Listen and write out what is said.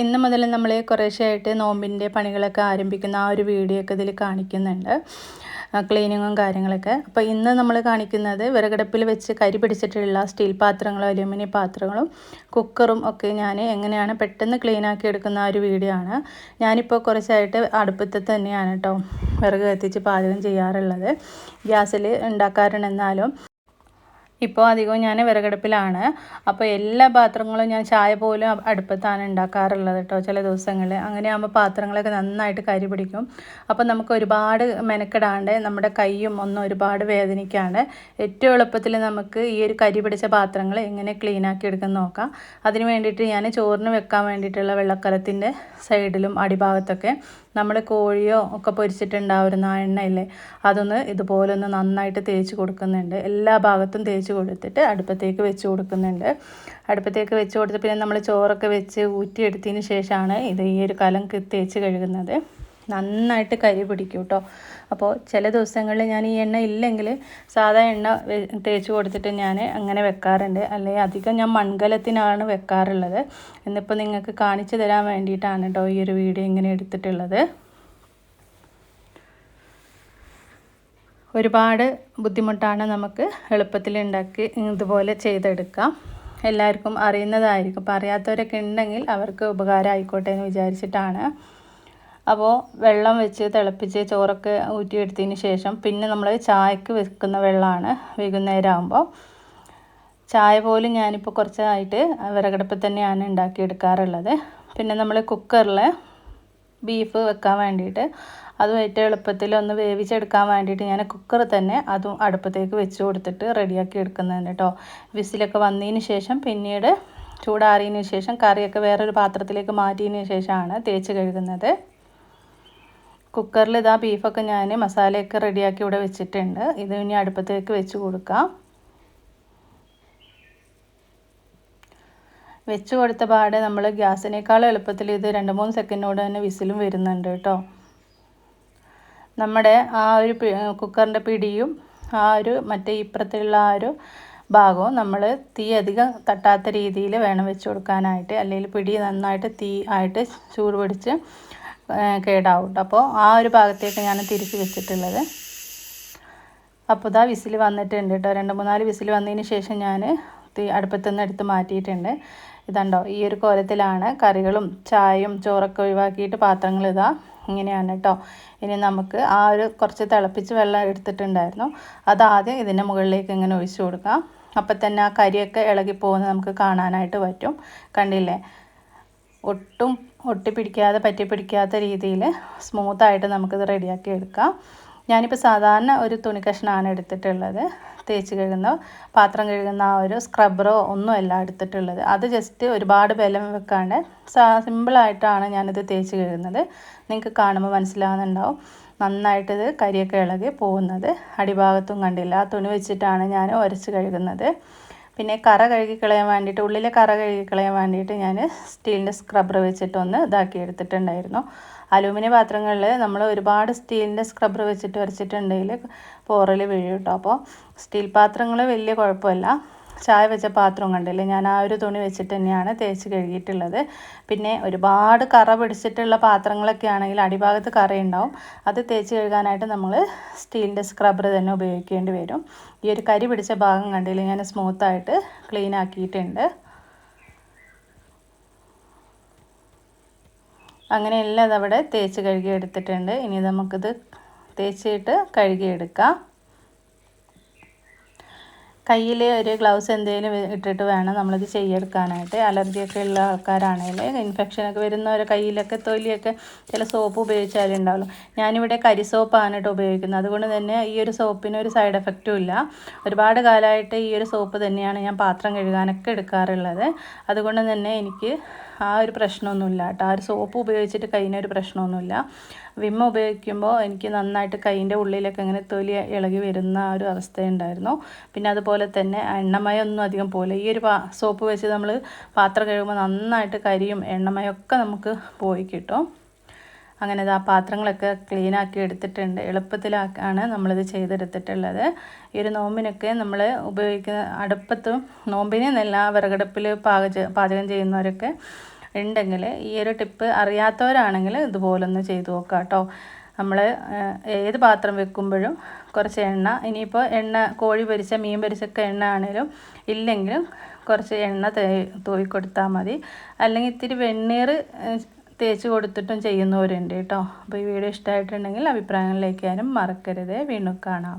ഇന്ന് മുതൽ നമ്മൾ കുറേശ്ശെയായിട്ട് നോമ്പിന്റെ പണികളൊക്കെ ആരംഭിക്കുന്ന ആ ഒരു വീഡിയോ ഒക്കെ ഇതിൽ കാണിക്കുന്നുണ്ട്. ക്ലീനിങ്ങും കാര്യങ്ങളൊക്കെ. അപ്പോൾ ഇന്ന് നമ്മൾ കാണിക്കുന്നത് വിറകടുപ്പിൽ വെച്ച് കരി പിടിച്ചിട്ടുള്ള സ്റ്റീൽ പാത്രങ്ങളും അലുമിനിയം പാത്രങ്ങളും കുക്കറും ഒക്കെ ഞാൻ എങ്ങനെയാണ് പെട്ടെന്ന് ക്ലീനാക്കി എടുക്കുന്ന ആ ഒരു വീഡിയോ ആണ്. ഞാനിപ്പോൾ കുറച്ചായിട്ട് അടുപ്പത്ത് തന്നെയാണ് കേട്ടോ വിറക് കത്തിച്ച് പാചകം ചെയ്യാറുള്ളത്. ഗ്യാസിൽ ഉണ്ടാക്കാറുണ്ടെന്നാലും ഇപ്പോൾ അധികവും ഞാൻ വിറകടുപ്പിലാണ്. അപ്പോൾ എല്ലാ പാത്രങ്ങളും ഞാൻ ചായ പോലും അടുപ്പത്താണ് ഉണ്ടാക്കാറുള്ളത് കേട്ടോ ചില ദിവസങ്ങളിൽ അങ്ങനെ ആകുമ്പോൾ പാത്രങ്ങളൊക്കെ നന്നായിട്ട് കരി പിടിക്കും. അപ്പോൾ നമുക്ക് ഒരുപാട് മെനക്കെടാണ്ട് നമ്മുടെ കൈയും ഒന്നും ഒരുപാട് വേദനിക്കാണ്ട് ഏറ്റവും എളുപ്പത്തിൽ നമുക്ക് ഈ ഒരു കരി പിടിച്ച പാത്രങ്ങൾ എങ്ങനെ ക്ലീൻ ആക്കി എടുക്കാൻ നോക്കാം. അതിന് വേണ്ടിയിട്ട് ഞാൻ ചോറിന് വെക്കാൻ വേണ്ടിയിട്ടുള്ള വെള്ളക്കലത്തിന്റെ സൈഡിലും അടിഭാഗത്തൊക്കെ നമ്മൾ കോഴിയോ ഒക്കെ പൊരിച്ചിട്ടുണ്ടാവുന്ന ആ എണ്ണയില്ലേ അതൊന്ന് ഇതുപോലെ ഒന്ന് നന്നായിട്ട് തേച്ച് കൊടുക്കുന്നുണ്ട്. എല്ലാ ഭാഗത്തും തേച്ച് കൊടുത്തിട്ട് അടുപ്പത്തേക്ക് വെച്ച് കൊടുക്കുന്നുണ്ട്. അടുപ്പത്തേക്ക് വെച്ച് കൊടുത്ത് പിന്നെ നമ്മൾ ചോറൊക്കെ വെച്ച് ഊറ്റിയെടുത്തതിന് ശേഷമാണ് ഇത് ഈ ഒരു കലം തേച്ച് കഴുകുന്നത്. നന്നായിട്ട് കരി പിടിക്കും കേട്ടോ അപ്പോൾ ചില ദിവസങ്ങളിൽ ഞാൻ ഈ എണ്ണ ഇല്ലെങ്കിൽ സാധാ എണ്ണ തേച്ച് കൊടുത്തിട്ട് ഞാൻ അങ്ങനെ വെക്കാറുണ്ട്. അല്ലെങ്കിൽ അധികം ഞാൻ മൺകലത്തിനാണ് വെക്കാറുള്ളത്. എന്നിപ്പോൾ നിങ്ങൾക്ക് കാണിച്ചു തരാൻ വേണ്ടിയിട്ടാണ് കേട്ടോ ഈ ഒരു വീഡിയോ ഇങ്ങനെ എടുത്തിട്ടുള്ളത്. ഒരുപാട് ബുദ്ധിമുട്ടാണ് നമുക്ക് എളുപ്പത്തിൽ ഉണ്ടാക്കി ഇതുപോലെ ചെയ്തെടുക്കാം. എല്ലാവർക്കും അറിയുന്നതായിരിക്കും. അപ്പോൾ അറിയാത്തവരൊക്കെ ഉണ്ടെങ്കിൽ അവർക്ക് ഉപകാരം ആയിക്കോട്ടെ എന്ന് വിചാരിച്ചിട്ടാണ്. അപ്പോൾ വെള്ളം വെച്ച് തിളപ്പിച്ച് ചോറൊക്കെ ഊറ്റിയെടുത്തതിന് ശേഷം പിന്നെ നമ്മൾ ചായക്ക് വെക്കുന്ന വെള്ളമാണ് വൈകുന്നേരം ആകുമ്പോൾ ചായ പോലും ഞാനിപ്പോൾ കുറച്ചായിട്ട് വിറകടുപ്പിൽ തന്നെയാണ് ഉണ്ടാക്കിയെടുക്കാറുള്ളത്. പിന്നെ നമ്മൾ കുക്കറിൽ ബീഫ് വെക്കാൻ വേണ്ടിയിട്ട് അതും ഏറ്റവും എളുപ്പത്തിൽ ഒന്ന് വേവിച്ചെടുക്കാൻ വേണ്ടിയിട്ട് ഞാൻ കുക്കർ തന്നെ അതും അടുപ്പത്തേക്ക് വെച്ച് കൊടുത്തിട്ട് റെഡിയാക്കി എടുക്കുന്നതാണ് കേട്ടോ വിസിലൊക്കെ വന്നതിന് ശേഷം പിന്നീട് ചൂടാറിയതിന് ശേഷം കറിയൊക്കെ വേറൊരു പാത്രത്തിലേക്ക് മാറ്റിയതിന് ശേഷമാണ് തേച്ച് കഴുകുന്നത്. കുക്കറിൽ ഇതാ ബീഫൊക്കെ ഞാൻ മസാലയൊക്കെ റെഡിയാക്കി ഇവിടെ വെച്ചിട്ടുണ്ട്. ഇത് ഇനി അടുപ്പത്തേക്ക് വെച്ച് കൊടുക്കാം. വെച്ച് കൊടുത്ത പാടെ നമ്മൾ ഗ്യാസിനേക്കാൾ എളുപ്പത്തിൽ ഇത് രണ്ട് മൂന്ന് സെക്കൻഡിനോട് തന്നെ വിസിലും വരുന്നുണ്ട് കേട്ടോ. നമ്മുടെ ആ ഒരു കുക്കറിന്റെ പിടിയും ആ ഒരു മറ്റേ ഇപ്പുറത്തുള്ള ആ ഒരു ഭാഗവും നമ്മൾ തീ അധികം തട്ടാത്ത രീതിയിൽ വേണം വെച്ച് കൊടുക്കാനായിട്ട്. അല്ലെങ്കിൽ പിടി നന്നായിട്ട് തീ ആയിട്ട് ചൂട് പിടിച്ച് കേടാവും അപ്പോൾ ആ ഒരു ഭാഗത്തേക്ക് ഞാൻ തിരിച്ച് വെച്ചിട്ടുള്ളത്. അപ്പോൾ ഇതാ വിസിൽ വന്നിട്ടുണ്ട് കേട്ടോ രണ്ട് മൂന്നാൽ വിസിൽ വന്നതിന് ശേഷം ഞാൻ തീ അടുപ്പത്തുനിന്ന് എടുത്ത് മാറ്റിയിട്ടുണ്ട്. ഇതുണ്ടോ ഈ ഒരു കോലത്തിലാണ് കറികളും ചായയും ചോറൊക്കെ ഒഴിവാക്കിയിട്ട് പാത്രങ്ങൾ ഇതാ ഇങ്ങനെയാണ് കേട്ടോ ഇനി നമുക്ക് ആ ഒരു കുറച്ച് തിളപ്പിച്ച് വെള്ളം എടുത്തിട്ടുണ്ടായിരുന്നു. അതാദ്യം ഇതിന്റെ മുകളിലേക്ക് ഇങ്ങനെ ഒഴിച്ചു കൊടുക്കാം. അപ്പം തന്നെ ആ കരിയൊക്കെ ഇളകി പോകുന്നത് നമുക്ക് കാണാനായിട്ട് പറ്റും. കണ്ടില്ലേ? ഒട്ടും ഒട്ടിപ്പിടിക്കാതെ പറ്റി പിടിക്കാത്ത രീതിയിൽ സ്മൂത്തായിട്ട് നമുക്കിത് റെഡിയാക്കി എടുക്കാം. ഞാനിപ്പോൾ സാധാരണ ഒരു തുണി കഷ്ണമാണ് എടുത്തിട്ടുള്ളത്. തേച്ച് കഴുകുന്ന പാത്രം കഴുകുന്ന ആ ഒരു സ്ക്രബ്ബറോ ഒന്നുമല്ല എടുത്തിട്ടുള്ളത്. അത് ജസ്റ്റ് ഒരുപാട് ബലം വെക്കാണ്ട് സിമ്പിളായിട്ടാണ് ഞാനിത് തേച്ച് കഴുകുന്നത്. നിങ്ങൾക്ക് കാണുമ്പോൾ മനസ്സിലാകുന്നുണ്ടാവും നന്നായിട്ടിത് കരിയൊക്കെ ഇളകി പോകുന്നത്. അടിഭാഗത്തും കണ്ടില്ല ആ തുണി വെച്ചിട്ടാണ് ഞാൻ ഉരച്ച് കഴുകുന്നത്. പിന്നെ കറ കഴുകി കളയാൻ വേണ്ടിയിട്ട് ഉള്ളിലെ കറ കഴുകി കളയാൻ വേണ്ടിയിട്ട് ഞാൻ സ്റ്റീലിന്റെ സ്ക്രബ്ബർ വെച്ചിട്ടൊന്ന് ഇതാക്കി എടുത്തിട്ടുണ്ടായിരുന്നു. അലൂമിനിയം പാത്രങ്ങളിൽ നമ്മൾ ഒരുപാട് സ്റ്റീലിന്റെ സ്ക്രബ്ബർ വെച്ചിട്ട് വരച്ചിട്ടുണ്ടെങ്കിൽ പോറൽ വീഴും കേട്ടോ അപ്പോൾ സ്റ്റീൽ പാത്രങ്ങൾ വലിയ കുഴപ്പമില്ല. ചായ വെച്ച പാത്രം കണ്ടില്ലേ? ഞാൻ ആ ഒരു തുണി വെച്ചിട്ട് തന്നെയാണ് തേച്ച് കഴുകിയിട്ടുള്ളത്. പിന്നെ ഒരുപാട് കറ പിടിച്ചിട്ടുള്ള പാത്രങ്ങളൊക്കെ ആണെങ്കിൽ അടിഭാഗത്ത് കറയുണ്ടാവും. അത് തേച്ച് കഴുകാനായിട്ട് നമ്മൾ സ്റ്റീലിന്റെ സ്ക്രബ്ബർ തന്നെ ഉപയോഗിക്കേണ്ടി വരും. ഈ ഒരു കരി പിടിച്ച ഭാഗം കണ്ടില്ലേ? ഞാൻ സ്മൂത്തായിട്ട് ക്ലീൻ ആക്കിയിട്ടുണ്ട്. അങ്ങനെ അതവിടെ തേച്ച് കഴുകി എടുത്തിട്ടുണ്ട് ഇനി നമുക്കിത് തേച്ചിട്ട് കഴുകിയെടുക്കാം. കയ്യിൽ ഒരു ഗ്ലൗസ് എന്തെങ്കിലും ഇട്ടിട്ട് വേണം നമ്മളിത് ചെയ്യെടുക്കാനായിട്ട്. അലർജിയൊക്കെ ഉള്ള ആൾക്കാരാണെങ്കിൽ ഇൻഫെക്ഷനൊക്കെ വരുന്നവരെ കയ്യിലൊക്കെ തൊലിയൊക്കെ ചില സോപ്പ് ഉപയോഗിച്ചാലുണ്ടാവുള്ളൂ ഞാനിവിടെ കരി സോപ്പാണ് കേട്ടോ ഉപയോഗിക്കുന്നത്. അതുകൊണ്ട് തന്നെ ഈ ഒരു സോപ്പിന് ഒരു സൈഡ് എഫക്റ്റും ഇല്ല. ഒരുപാട് കാലമായിട്ട് ഈ ഒരു സോപ്പ് തന്നെയാണ് ഞാൻ പാത്രം കഴുകാനൊക്കെ എടുക്കാറുള്ളത്. അതുകൊണ്ട് തന്നെ എനിക്ക് ആ ഒരു പ്രശ്നമൊന്നുമില്ല കേട്ടോ. ആ ഒരു സോപ്പ് ഉപയോഗിച്ചിട്ട് കയ്യിനൊരു പ്രശ്നമൊന്നുമില്ല. വിമ്മ ഉപയോഗിക്കുമ്പോൾ എനിക്ക് നന്നായിട്ട് കൈയിന്റെ ഉള്ളിലൊക്കെ ഇങ്ങനെ തൊലി ഇളകി വരുന്ന ആ ഒരു അവസ്ഥയുണ്ടായിരുന്നു. പിന്നെ അതുപോലെ തന്നെ എണ്ണമയൊന്നും അധികം പോലെ ഈ ഒരു സോപ്പ് വെച്ച് നമ്മൾ പാത്രം കഴുകുമ്പോൾ നന്നായിട്ട് കരിയും എണ്ണമയൊക്കെ നമുക്ക് പോയി കിട്ടും. അങ്ങനെ ആ പാത്രങ്ങളൊക്കെ ക്ലീനാക്കി എടുത്തിട്ടുണ്ട്. എളുപ്പത്തിലാക്കാണ് നമ്മളിത് ചെയ്തെടുത്തിട്ടുള്ളത്. ഈ ഒരു നോമ്പിനൊക്കെ നമ്മൾ ഉപയോഗിക്കുന്ന അടുപ്പത്തും നോമ്പിനെന്നല്ല വിറകടുപ്പിൽ പാചകം പാചകം ചെയ്യുന്നവരൊക്കെ ഉണ്ടെങ്കിൽ ഈ ഒരു ടിപ്പ് അറിയാത്തവരാണെങ്കിൽ ഇതുപോലൊന്ന് ചെയ്തു നോക്കാം കേട്ടോ നമ്മൾ ഏത് പാത്രം വെക്കുമ്പോഴും കുറച്ച് എണ്ണ ഇനിയിപ്പോൾ എണ്ണ കോഴി പൊരിച്ച മീൻ പൊരിച്ചൊക്കെ എണ്ണ ആണെങ്കിലും ഇല്ലെങ്കിലും കുറച്ച് എണ്ണ തേ തൂവി കൊടുത്താൽ മതി. അല്ലെങ്കിൽ ഇത്തിരി വെണ്ണീർ തേച്ച് കൊടുത്തിട്ടും ചെയ്യുന്നവരുണ്ട് കേട്ടോ. അപ്പോൾ ഈ വീഡിയോ ഇഷ്ടമായിട്ടുണ്ടെങ്കിൽ അഭിപ്രായങ്ങളിലേക്കാനും മറക്കരുത്. വീണ്ടും കാണാം.